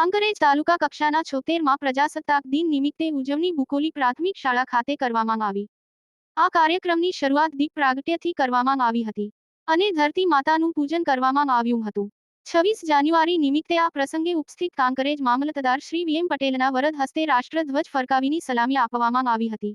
કાંકરેજ તાલુકા કક્ષાના છોતેરમાં પ્રજાસત્તાક દિન નિમિત્તે ઉજવણી બુકોલી પ્રાથમિક શાળા ખાતે કરવામાં આવી. આ કાર્યક્રમની શરૂઆત દીપ પ્રાગટ્યથી કરવામાં આવી હતી અને ધરતી માતાનું પૂજન કરવામાં આવ્યું હતું. છવ્વીસ જાન્યુઆરી નિમિત્તે આ પ્રસંગે ઉપસ્થિત કાંકરેજ મામલતદાર શ્રી વીએમ પટેલના વરદ હસ્તે રાષ્ટ્રધ્વજ ફરકાવીની સલામી આપવામાં આવી હતી.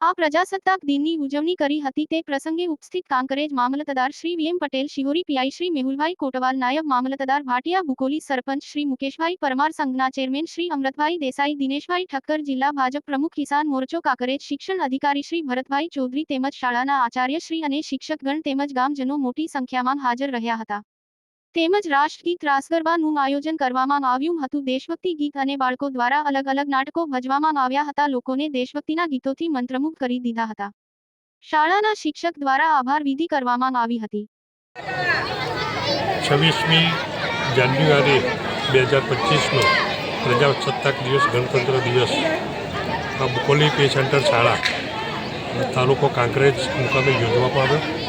આ પ્રજાસત્તાક દિનની ઉજવણી કરી હતી તે પ્રસંગે ઉપસ્થિત કાંકરેજ મામલતદાર શ્રી વીએમ પટેલ, શિહોરી પીઆઈ શ્રી મેહુલભાઈ કોટવાલ, નાયબ મામલતદાર ભાટિયા બુકોલી સરપંચ શ્રી મુકેશભાઈ પરમાર, સંઘના ચેરમેન શ્રી અમૃતભાઈ દેસાઈ, દિનેશભાઈ ઠક્કર, જિલ્લા ભાજપ પ્રમુખ કિસાન મોરચો કાંકરેજ, શિક્ષણ અધિકારી શ્રી ભરતભાઈ ચૌધરી તેમજ શાળાના આચાર્યશ્રી અને શિક્ષકગણ તેમજ ગામજનો મોટી સંખ્યામાં હાજર રહ્યા હતા. તેમજ રાષ્ટ્રગીત રાસગરબાનું આયોજન કરવામાં આવ્યું હતું. દેશભક્તિ ગીત અને બાળકો દ્વારા અલગ અલગ નાટકો ભજવામાં આવ્યા હતા. લોકોને દેશભક્તિના ગીતોથી મંત્રમુગ્ધ કરી દીધા હતા. શાળાના શિક્ષક દ્વારા આભાર વિધિ કરવામાં આવી હતી. છવ્વીસમી જાન્યુઆરી બે હજાર પચીસનો પ્રજાસત્તાક દિવસ, ગણતંત્ર દિવસ. આ બુકોલી પે સેન્ટર શાળા, તાલુકો કાંકરેજ મુકામે યોજવામાં આવ્યો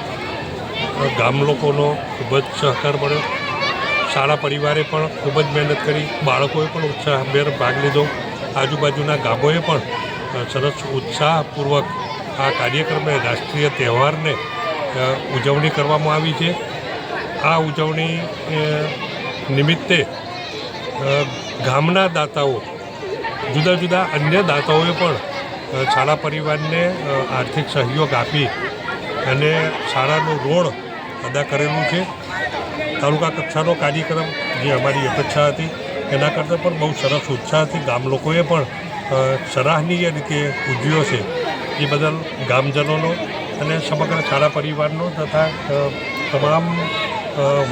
ગામ લોકોનો ખૂબ જ સહકાર મળ્યો. શાળા પરિવારે પણ ખૂબ જ મહેનત કરી. બાળકોએ પણ ઉત્સાહભેર ભાગ લીધો. આજુબાજુના ગામોએ પણ સરસ ઉત્સાહપૂર્વક આ કાર્યક્રમે રાષ્ટ્રીય તહેવારને ઉજવણી કરવામાં આવી છે. આ ઉજવણી નિમિત્તે ગામના દાતાઓ, જુદા જુદા અન્ય દાતાઓએ પણ શાળા પરિવારને આર્થિક સહયોગ આપી અને શાળાનું ઋણ અદા કરેલું છે. તાલુકા કક્ષાનો કાર્યક્રમ જે અમારી અપેક્ષા હતી, એના કરતાં પણ બહુ સરસ ઉત્સાહથી ગામ લોકોએ પણ સરાહનીય રીતે ઉજવ્યો છે. એ બદલ ગામજનોનો અને સમગ્ર શાળા પરિવારનો તથા તમામ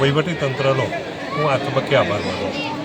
વહીવટીતંત્રનો વહીવટી તંત્રનો હું આ તબક્કે આભાર માનું છું.